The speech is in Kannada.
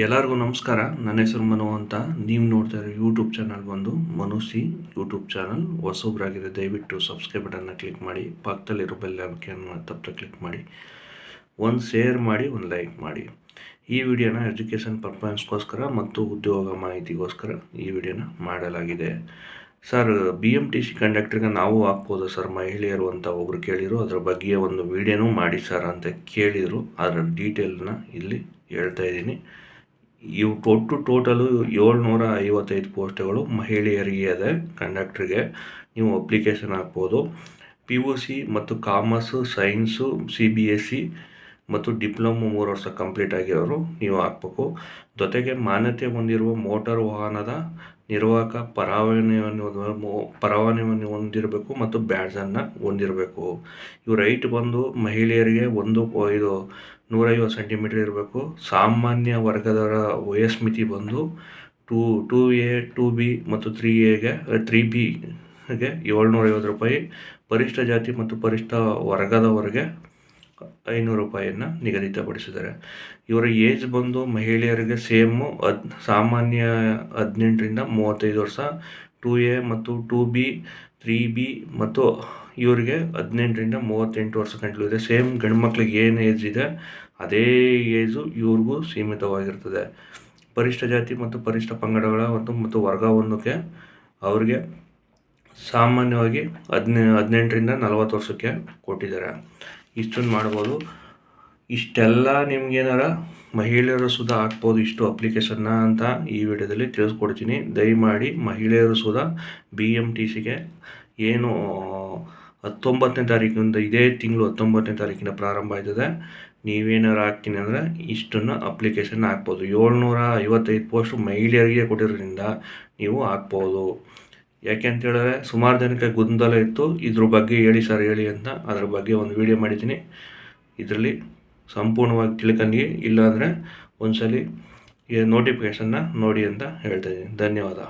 ಎಲ್ಲರಿಗೂ ನಮಸ್ಕಾರ. ನನ್ನ ಹೆಸರು ಮನು ಅಂತ. ನೀವು ನೋಡ್ತಾ ಇರೋ ಯೂಟ್ಯೂಬ್ ಚಾನಲ್ ಬಂದು ಮನುಸಿ ಯೂಟ್ಯೂಬ್ ಚಾನಲ್ ಹೊಸೊಬ್ಬರಾಗಿದೆ ದಯವಿಟ್ಟು ಸಬ್ಸ್ಕ್ರೈಬ್ ಬಟನ್ನ ಕ್ಲಿಕ್ ಮಾಡಿ, ಪಕ್ಕದಲ್ಲಿರೋ ಬೆಲ್ ಐಕನ್ನ ತಪ್ಪದೆ ಕ್ಲಿಕ್ ಮಾಡಿ, ಒಂದು ಶೇರ್ ಮಾಡಿ, ಒಂದು ಲೈಕ್ ಮಾಡಿ. ಈ ವಿಡಿಯೋನ ಎಜುಕೇಷನ್ ಪರ್ಫಾರ್ಮೆನ್ಸ್ಗೋಸ್ಕರ ಮತ್ತು ಉದ್ಯೋಗ ಮಾಹಿತಿಗೋಸ್ಕರ ಈ ವಿಡಿಯೋನ ಮಾಡಲಾಗಿದೆ. Sir B M T C ಕಂಡಕ್ಟ್ರಿಗೆ ನಾವು ಹಾಕ್ಬೋದು ಸರ್ ಮಹಿಳೆಯರು ಅಂತ ಒಬ್ರು ಕೇಳಿದರು. ಅದರ ಬಗ್ಗೆ ಒಂದು ವಿಡಿಯೋನೂ ಮಾಡಿ ಸರ್ ಅಂತ ಕೇಳಿದರು. ಅದರ ಡೀಟೇಲ್ನ ಇಲ್ಲಿ ಹೇಳ್ತಾ ಇದ್ದೀನಿ. ಇವು ಟೋಟು ಟೋಟಲು ಏಳ್ನೂರ ಐವತ್ತೈದು ಪೋಸ್ಟ್ಗಳು ಮಹಿಳೆಯರಿಗೆ ಇದೆ ಕಂಡಕ್ಟ್ರಿಗೆ. ನೀವು ಅಪ್ಲಿಕೇಶನ್ ಹಾಕ್ಬೋದು. ಪಿ ಯು ಸಿ ಮತ್ತು commerce, science, C B S C ಮತ್ತು ಡಿಪ್ಲೊಮೊ ಮೂರು ವರ್ಷ ಕಂಪ್ಲೀಟ್ ಆಗಿರೋರು ನೀವು ಹಾಕ್ಬೇಕು. ಜೊತೆಗೆ ಮಾನ್ಯತೆ ಹೊಂದಿರುವ ಮೋಟಾರ್ ವಾಹನದ ನಿರ್ವಾಹಕ ಪರವಾನಗಿಯನ್ನು ಪರವಾನಗಿಯನ್ನು ಹೊಂದಿರಬೇಕು ಮತ್ತು ಬ್ಯಾಡ್ಜನ್ನು ಹೊಂದಿರಬೇಕು. ಇವು ರೈಟ್ ಬಂದು ಮಹಿಳೆಯರಿಗೆ ಒಂದು ಇದು ನೂರೈವತ್ತು ಸೆಂಟಿಮೀಟರ್ ಇರಬೇಕು. ಸಾಮಾನ್ಯ ವರ್ಗದವರ ವಯಸ್ಮಿತಿ ಬಂದು two two A, two B ಮತ್ತು ತ್ರೀ ಎಗೆ ತ್ರೀ ಬಿಗೆ ಏಳ್ನೂರೈವತ್ತು ರೂಪಾಯಿ, ಪರಿಷ್ಠ ಜಾತಿ ಮತ್ತು ಪರಿಷ್ಠ ವರ್ಗದವರೆಗೆ ಐನೂರು ರೂಪಾಯಿಯನ್ನು ನಿಗದಿತಪಡಿಸಿದ್ದಾರೆ. ಇವರ ಏಜ್ ಬಂದು ಮಹಿಳೆಯರಿಗೆ ಸೇಮು ಹದ್, ಸಾಮಾನ್ಯ ಹದಿನೆಂಟರಿಂದ ಮೂವತ್ತೈದು ವರ್ಷ, ಟೂ ಎ ಮತ್ತು ಟೂ ಬಿ, ತ್ರೀ ಬಿ ಮತ್ತು ಇವರಿಗೆ ಹದಿನೆಂಟರಿಂದ ಮೂವತ್ತೆಂಟು ವರ್ಷ ಗಂಟಲು ಇದೆ. ಸೇಮ್ ಗಂಡು ಮಕ್ಳಿಗೆ ಏನು ಏಜ್ ಇದೆ, ಅದೇ ಏಜು ಇವ್ರಿಗೂ ಸೀಮಿತವಾಗಿರ್ತದೆ. ಪರಿಷ್ಠ ಜಾತಿ ಮತ್ತು ಪರಿಷ್ಠ ಪಂಗಡಗಳ ಮತ್ತು ಮತ್ತು ವರ್ಗ ಒಂದಕ್ಕೆ ಅವ್ರಿಗೆ ಸಾಮಾನ್ಯವಾಗಿ ಹದಿನ, ಹದಿನೆಂಟರಿಂದ ನಲವತ್ತು ವರ್ಷಕ್ಕೆ ಕೊಟ್ಟಿದ್ದಾರೆ. ಇಷ್ಟನ್ನು ಮಾಡ್ಬೋದು. ಇಷ್ಟೆಲ್ಲ ನಿಮ್ಗೇನಾರ ಮಹಿಳೆಯರು ಸುಧಾ ಹಾಕ್ಬೋದು ಇಷ್ಟು ಅಪ್ಲಿಕೇಶನ್ನ ಅಂತ ಈ ವಿಡಿಯೋದಲ್ಲಿ ತಿಳಿಸ್ಕೊಡ್ತೀನಿ. ದಯಮಾಡಿ ಮಹಿಳೆಯರು ಸುಧಾ ಬಿ ಎಂ ಟಿ ಸಿಗೆ ಏನು ಹತ್ತೊಂಬತ್ತನೇ ತಾರೀಕಿನಿಂದ ಇದೇ ತಿಂಗಳು ಹತ್ತೊಂಬತ್ತನೇ ತಾರೀಕಿನ ಪ್ರಾರಂಭ ಆಯ್ತದೆ. ನೀವೇನಾರು ಹಾಕ್ತೀನಿ ಅಂದರೆ ಇಷ್ಟನ್ನು ಅಪ್ಲಿಕೇಶನ್ ಹಾಕ್ಬೋದು. ಏಳ್ನೂರ ಐವತ್ತೈದು ಪೋಸ್ಟು ಮಹಿಳೆಯರಿಗೆ ಕೊಟ್ಟಿರೋದ್ರಿಂದ ನೀವು ಹಾಕ್ಬೋದು. ಯಾಕೆ ಅಂತ ಹೇಳಿದ್ರೆ ಸುಮಾರು ಜನಕ್ಕೆ ಗೊಂದಲ ಇತ್ತು. ಇದ್ರ ಬಗ್ಗೆ ಹೇಳಿ ಸರ್ ಹೇಳಿ ಅಂತ ಅದ್ರ ಬಗ್ಗೆ ಒಂದು ವಿಡಿಯೋ ಮಾಡಿದ್ದೀನಿ. ಇದರಲ್ಲಿ ಸಂಪೂರ್ಣವಾಗಿ ತಿಳ್ಕೊಂಡು ಇಲ್ಲಾಂದರೆ ಒಂದ್ಸಲಿ ನೋಟಿಫಿಕೇಷನ್ನ ನೋಡಿ ಅಂತ ಹೇಳ್ತಾ ಇದ್ದೀನಿ. ಧನ್ಯವಾದ.